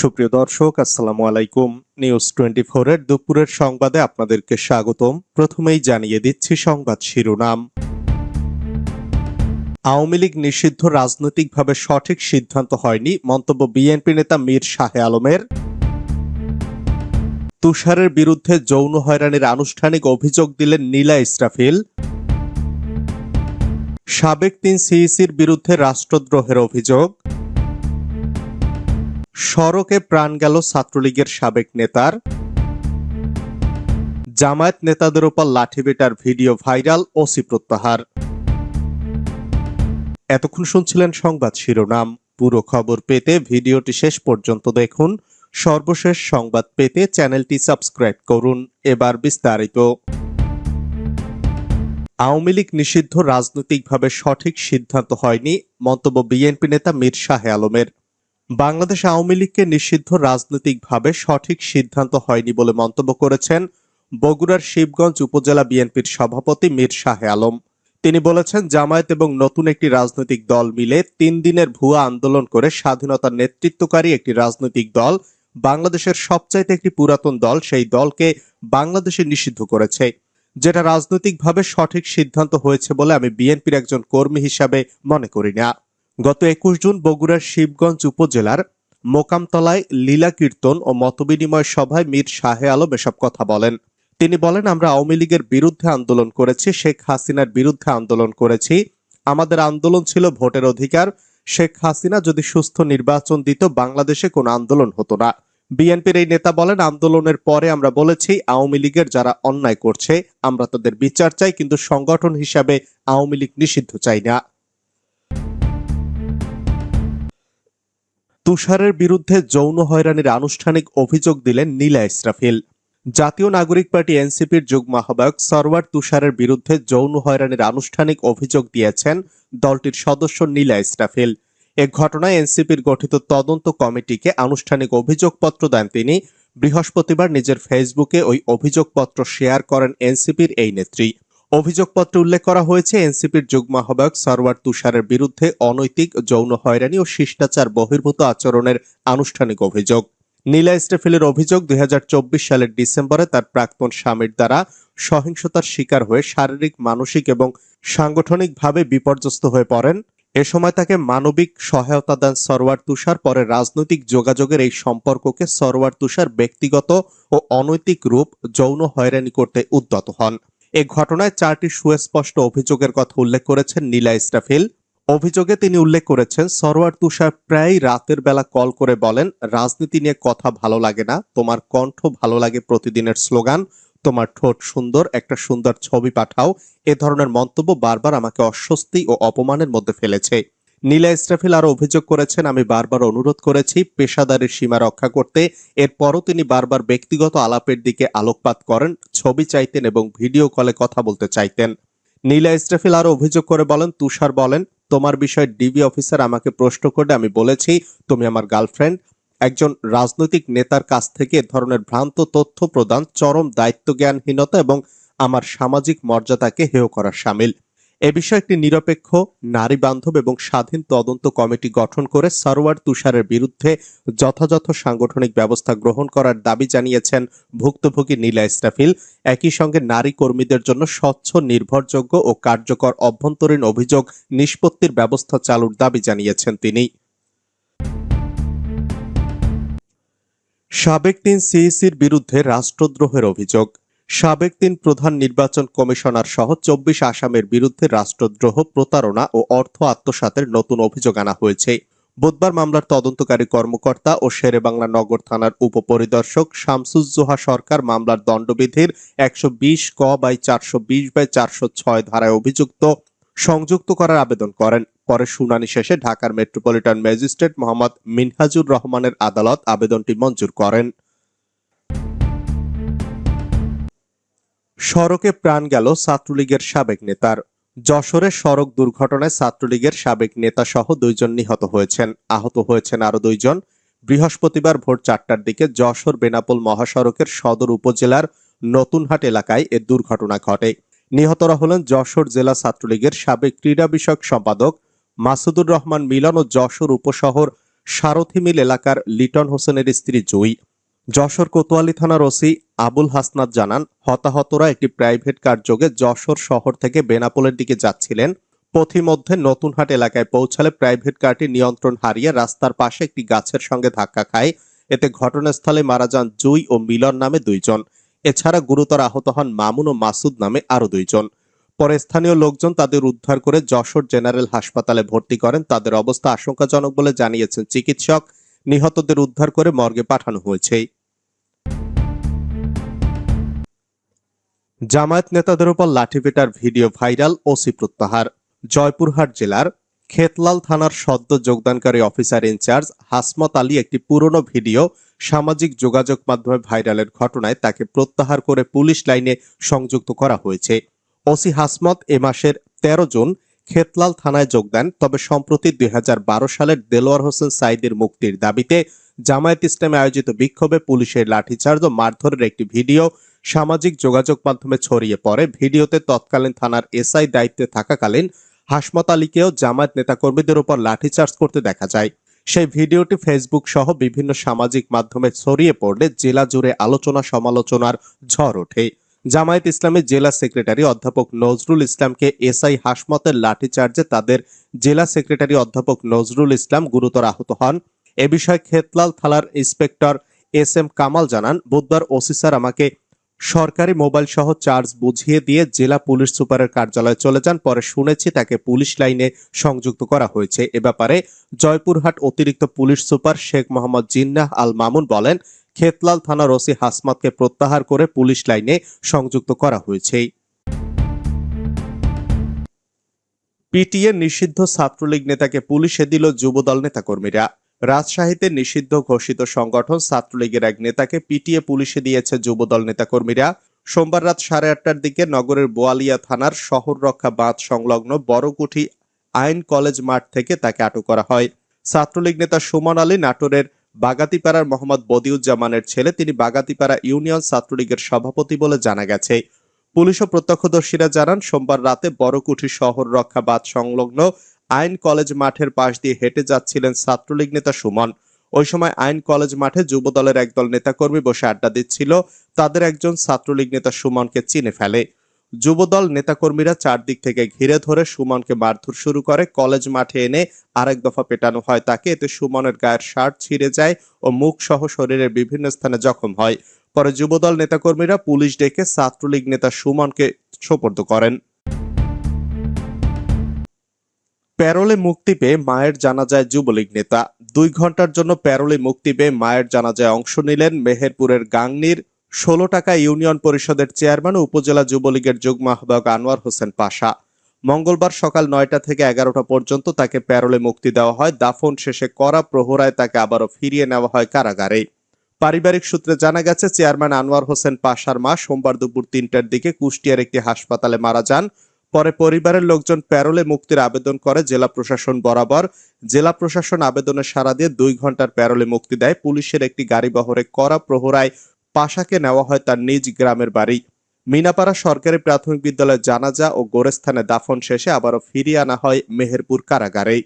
সুপ্রিয় দর্শক, আসসালামু আলাইকুম। নিউজ টোয়েন্টি এর দুপুরের সংবাদে আপনাদেরকে স্বাগতম। প্রথমেই জানিয়ে দিচ্ছি সংবাদ শিরোনাম। আওয়ামী লীগ নিষিদ্ধ রাজনৈতিকভাবে সঠিক সিদ্ধান্ত হয়নি, মন্তব্য বিএনপি নেতা মীর শাহে আলমের। তুষারের বিরুদ্ধে যৌন হয়রানির আনুষ্ঠানিক অভিযোগ দিলেন নীলা ইসরাফিল। সাবেক তিন সিইসির বিরুদ্ধে রাষ্ট্রদ্রোহের অভিযোগ। সড়কে প্রাণ গেল ছাত্রলীগের সাবেক নেতার। জামায়াত নেতাদের উপর লাঠিবেটার ভিডিও ভাইরাল, ওসি প্রত্যাহার। এতক্ষণ শুনছিলেন সংবাদ শিরোনাম। পুরো খবর পেতে ভিডিওটি শেষ পর্যন্ত দেখুন। সর্বশেষ সংবাদ পেতে চ্যানেলটি সাবস্ক্রাইব করুন। এবার বিস্তারিত। আওয়ামী লীগ নিষিদ্ধ রাজনৈতিকভাবে সঠিক সিদ্ধান্ত হয়নি, মন্তব্য বিএনপি নেতা মীর শাহে আলমের। বাংলাদেশ আওয়ামী লীগকে নিষিদ্ধ রাজনৈতিকভাবে সঠিক সিদ্ধান্ত হয়নি বলে মন্তব্য করেছেন বগুড়ার শিবগঞ্জ উপজেলা বিএনপির সভাপতি মীর শাহে আলম। তিনি বলেছেন, জামায়াত এবং নতুন একটি রাজনৈতিক দল মিলে তিন দিনের ভুয়া আন্দোলন করে স্বাধীনতার নেতৃত্বকারী একটি রাজনৈতিক দল, বাংলাদেশের সবচাইতে একটি পুরাতন দল, সেই দলকে বাংলাদেশে নিষিদ্ধ করেছে। যেটা রাজনৈতিকভাবে সঠিক সিদ্ধান্ত হয়েছে বলে আমি বিএনপির একজন কর্মী হিসাবে মনে করি না। গত একুশ জুন বগুড়ার শিবগঞ্জ উপজেলার মোকামতলায় লীলা কীর্তন ও মতবিনিময় সভায় মীর শাহে আলম এসব কথা বলেন। তিনি বলেন, আমরা আওয়ামী লীগের বিরুদ্ধে আন্দোলন করেছি, শেখ হাসিনার বিরুদ্ধে আন্দোলন করেছি। আমাদের আন্দোলন ছিল ভোটের অধিকার। শেখ হাসিনা যদি সুস্থ নির্বাচন দিত, বাংলাদেশে কোনো আন্দোলন হতো না। বিএনপির এই নেতা বলেন, আন্দোলনের পরে আমরা বলেছি, আওয়ামী লীগের যারা অন্যায় করছে, আমরা তাদের বিচার চাই, কিন্তু সংগঠন হিসাবে আওয়ামী লীগ নিষিদ্ধ চাই না। তুষারের বিরুদ্ধে যৌন হয়রানির আনুষ্ঠানিক অভিযোগ দিলেন নীলা ইসরাফিল। জাতীয় নাগরিক পার্টি এনসিপির যুগ্ম আহ্বায়ক সরওয়ার তুষারের বিরুদ্ধে যৌন হয়রানির আনুষ্ঠানিক অভিযোগ দিয়েছেন দলটির সদস্য নীলা ইসরাফিল। এ ঘটনায় এনসিপির গঠিত তদন্ত কমিটিকে আনুষ্ঠানিক অভিযোগপত্র দেন তিনি। বৃহস্পতিবার নিজের ফেসবুকে ওই অভিযোগপত্র শেয়ার করেন এনসিপির এই নেত্রী। অভিযোগপত্রে উল্লেখ করা হয়েছে, এনসিপির যুগ্ম আহ্বায়ক সরওয়ার তুষারের বিরুদ্ধে অনৈতিক, যৌন হয়রানি ও শিষ্টাচার বহির্ভূত আচরণের আনুষ্ঠানিক অভিযোগ। নীলা স্টেফিলের অভিযোগ, দুই হাজার চব্বিশ সালের ডিসেম্বরে তার প্রাক্তন স্বামীর দ্বারা সহিংসতার শিকার হয়ে শারীরিক, মানসিক এবং সাংগঠনিকভাবে বিপর্যস্ত হয়ে পড়েন। এ সময় তাকে মানবিক সহায়তা দেন সরওয়ার তুষার, পরে রাজনৈতিক যোগাযোগের এই সম্পর্ককে সরওয়ার তুষার ব্যক্তিগত ও অনৈতিক রূপ যৌন হয়রানি করতে উদ্যত হন। এ ঘটনায় চারটি সুস্পষ্ট অভিযোগের কথা উল্লেখ করেছেন নীলা ইস্টাফিল। অভিযোগে তিনি উল্লেখ করেছেন, সরোয়ার তুষার প্রায় রাতের বেলা কল করে বলেন, রাজনীতি নিয়ে কথা ভালো লাগে না। তোমার কণ্ঠ ভালো লাগে প্রতিদিনের স্লোগান, তোমার ঠোঁট সুন্দর, একটা সুন্দর ছবি পাঠাও। এ ধরনের মন্তব্য বারবার আমাকে অস্বস্তি ও অপমানের মধ্যে ফেলেছে। নীলা ইস্টাফিল আরও অভিযোগ করেছেন, আমি বারবার অনুরোধ করেছি পেশাদারের সীমা রক্ষা করতে। এরপরও তিনি বারবার ব্যক্তিগত আলাপের দিকে আলোকপাত করেন, ছবি চাইতেন এবং ভিডিও কলে কথা বলতে চাইতেন। নীলা ইস্টাফিল আরও অভিযোগ করে বলেন, তুষার বলেন, তোমার বিষয়ে ডিবি অফিসার আমাকে প্রশ্ন করে আমি বলেছি, তুমি আমার গার্লফ্রেন্ড। একজন রাজনৈতিক নেতার কাছ থেকে এ ধরনের ভ্রান্ত তথ্য প্রদান, চরম দায়িত্বজ্ঞানহীনতা এবং আমার সামাজিক মর্যাদাকে হেয় করার সামিল। এ বিষয়ে একটি নিরপেক্ষ নারী বান্ধব এবং স্বাধীন তদন্ত কমিটি গঠন করে সরওয়ার তুষারের বিরুদ্ধে যথাযথ সাংগঠনিক ব্যবস্থা গ্রহণ করার দাবি জানিয়েছেন ভুক্তভোগী নীলা ইস্টাফিল একই সঙ্গে নারী কর্মীদের জন্য স্বচ্ছ, নির্ভরযোগ্য ও কার্যকর অভ্যন্তরীণ অভিযোগ নিষ্পত্তির ব্যবস্থা চালুর দাবি জানিয়েছেন তিনি। সাবেক তিন সিইসির বিরুদ্ধে রাষ্ট্রদ্রোহের অভিযোগ। সাবেক তিন প্রধান নির্বাচন কমিশনার সহ চব্বিশ আসামের বিরুদ্ধে রাষ্ট্রদ্রোহ, প্রতারণা ও অর্থ আত্মসাতের নতুন অভিযোগ আনা হয়েছে। বুধবার মামলার তদন্তকারী কর্মকর্তা ও শেরেবাংলা নগর থানার উপপরিদর্শক শামসুজ্জোহা সরকার মামলার দণ্ডবিধির একশো বিশ ক বাই চারশো বিশ বাই চারশো ছয় ধারায় অভিযুক্ত সংযুক্ত করার আবেদন করেন। পরে শুনানি শেষে ঢাকার মেট্রোপলিটন ম্যাজিস্ট্রেট মোহাম্মদ মিনহাজুর রহমানের আদালত আবেদনটি মঞ্জুর করেন। সড়কে প্রাণ গেল ছাত্রলীগের সাবেক নেতার। যশোরে সড়ক দুর্ঘটনায় ছাত্রলীগের সাবেক নেতা সহ দুইজন নিহত হয়েছেন। আহত হয়েছেন আরও দুইজন। বৃহস্পতিবার ভোর চারটার দিকে যশোর বেনাপোল মহাসড়কের সদর উপজেলার নতুনহাট এলাকায় এ দুর্ঘটনা ঘটে। নিহতরা হলেন যশোর জেলা ছাত্রলীগের সাবেক ক্রীড়া বিষয়ক সম্পাদক মাসুদুর রহমান মিলন ও যশোর উপশহর সারথি মিল এলাকার লিটন হোসেনের স্ত্রী জুই। যশোর কোতোয়ালি থানার ওসি আবুল হাসনাত জানান, হতাহতরা একটি প্রাইভেট কার যোগে যশোর শহর থেকে বেনাপোলের দিকে যাচ্ছিলেন। পথিমধ্যে নতুনহাট এলাকায় পৌঁছালে প্রাইভেট কারটি নিয়ন্ত্রণ হারিয়ে রাস্তার পাশে একটি গাছের সঙ্গে ধাক্কা খায়। এতে ঘটনাস্থলে মারা যান জুই ও মিলন নামে দুইজন। এছাড়া গুরুতর আহত হন মামুন ও মাসুদ নামে আরও দুইজন। পরে স্থানীয় লোকজন তাদের উদ্ধার করে যশোর জেনারেল হাসপাতালে ভর্তি করেন। তাদের অবস্থা আশঙ্কাজনক বলে জানিয়েছেন চিকিৎসক। নিহতদের উদ্ধার করে মর্গে পাঠানো হয়েছে। জামায়াত নেতাদের উপর লাঠিপেটার ভিডিও ভাইরাল ওসি প্রত্যাহার। জয়পুরহাট জেলার খেতলাল থানার সদ্য যোগদানকারী অফিসার ইনচার্জ হাসমত আলী একটি পুরনো ভিডিও সামাজিক যোগাযোগ মাধ্যমে ভাইরালের ঘটনায় তাকে প্রত্যাহার করে পুলিশ লাইনে সংযুক্ত করা হয়েছে। ওসি হাসমত এ মাসের তেরো জুন খেতলাল থানায় যোগ দেন তবে সম্প্রতি দুই হাজার বারো সালের দেলোয়ার হোসেন সাইদের মুক্তির দাবিতে জামায়াত ইসলামে আয়োজিত বিক্ষোভে পুলিশের লাঠিচার্জ ও মারধরের একটি ভিডিও সামাজিক যোগাযোগ মাধ্যমে ছড়িয়ে পড়ে। ভিডিওতে তৎকালীন থানার এসআই দায়িত্বে থাকাকালীন হাসমত আলীকেও জামায়াত নেতাকর্মীদের উপর লাঠিচার্জ করতে দেখা যায়। সেই ভিডিওটি ফেসবুক সহ বিভিন্ন সামাজিক মাধ্যমে ছড়িয়ে পড়লে জেলা জুড়ে আলোচনা সমালোচনার ঝড় ওঠে। জামায়াত ইসলামের জেলা সেক্রেটারি অধ্যাপক নজরুল ইসলামকে এসআই হাসমতের লাঠিচার্জে তাদের জেলা সেক্রেটারি অধ্যাপক নজরুল ইসলাম গুরুতর আহত হন। এ বিষয়ে খেতলাল থানার ইন্সপেক্টর এস এম কামাল জানান, বুধবার ওসি স্যার আমাকে সরকারি মোবাইল সহ চার্জ বুঝিয়ে দিয়ে জেলা পুলিশ সুপারের কার্যালয়ে চলে যান। পরে শুনেছি তাকে পুলিশ লাইনে সংযুক্ত করা হয়েছে। এ ব্যাপারে জয়পুরহাট অতিরিক্ত পুলিশ সুপার শেখ মোহাম্মদ জিন্নাহ আল মামুন বলেন, খেতলাল থানার ওসি হাসমাতকে প্রত্যাহার করে পুলিশ লাইনে সংযুক্ত করা হয়েছে। পিটিএ নিষিদ্ধ ছাত্রলীগ নেতাকে পুলিশে দিল যুবদল নেতাকর্মীরা। রাজশাহীতে নিষিদ্ধ ঘোষিত সংগঠন ছাত্রলীগের এক নেতাকে পিটিএ পুলিশে দিয়েছে যুবদল নেতাকর্মীরা। সোমবার রাত সাড়ে আটটার দিকে নগরের বোয়ালিয়া থানার শহর রক্ষা বাঁধ সংলগ্ন বড়কুঠি আইন কলেজ মাঠ থেকে তাকে আটক করা হয়। ছাত্রলীগ নেতা সুমন আলী, নাটোরের বাগাতিপাড়ার মোহাম্মদ বদিউজ্জামানের ছেলে, তিনি বাগাতিপাড়া ইউনিয়ন ছাত্রলীগের সভাপতি বলে জানা গেছে। পুলিশ ও প্রত্যক্ষদর্শীরা জানান, সোমবার রাতে বড়কুঠি শহর রক্ষা বাঁধ সংলগ্ন আইন কলেজ মাঠের পাশ দিয়ে হেঁটে যাচ্ছিলেন ছাত্রলীগ নেতা সুমন। ওই সময় আইন কলেজ মাঠে যুবদলের একদল নেতাকর্মী বসে আড্ডা দিচ্ছিল। তাদের একজন ছাত্রলীগ নেতা সুমনকে চিনে ফেলে। যুবদল নেতাকর্মীরা চারদিক থেকে ঘিরে ধরে সুমনকে মারধর শুরু করে। কলেজ মাঠে এনে আরেক দফা পেটানো হয় তাকে। এতে সুমনের গায়ের শার্ট ছিঁড়ে যায় ও মুখ সহ শরীরের বিভিন্ন স্থানে জখম হয়। পরে যুবদল নেতাকর্মীরা পুলিশ ডেকে ছাত্রলীগ নেতা সুমনকে সোপর্দ করেন। প্যারোলে মুক্তি পেয়ে মায়ের জানাজায় যুবলীগ নেতা। দুই ঘণ্টার জন্য প্যারোলে মুক্তি পেয়ে মায়ের জানাজায় অংশ নিলেন মেহেরপুরের গাংনির ষোলো টাকা ইউনিয়ন পরিষদের চেয়ারম্যান ও উপজেলা যুবলীগের যুগ্ম আহ্বায়ক আনোয়ার হোসেন পাশা। মঙ্গলবার সকাল নয়টা থেকে এগারোটা পর্যন্ত তাকে প্যারোলে মুক্তি দেওয়া হয়। দাফন শেষে করা প্রহরায় তাকে আবারও ফিরিয়ে নেওয়া হয় কারাগারে। পারিবারিক সূত্রে জানা গেছে, চেয়ারম্যান আনোয়ার হোসেন পাশার মা সোমবার দুপুর তিনটার দিকে কুষ্টিয়ার একটি হাসপাতালে মারা যান। পরে পরিবারের লোকজন প্যারোলে মুক্তির আবেদন করে, জেলা প্রশাসন বরাবর। জেলা প্রশাসন আবেদনে সারা দিয়ে দুই ঘণ্টার প্যারোলে মুক্তি দেয়। পুলিশের একটি গাড়ি বহরে করা প্রহরায় পাশাকে নেওয়া হয় তার নিজ গ্রামের বাড়ি। মিনাপাড়া সরকারি প্রাথমিক বিদ্যালয়ে জানাজা ও গোরস্থানে দাফন শেষে আবারও ফিরিয়ে আনা হয় মেহেরপুর কারাগারে।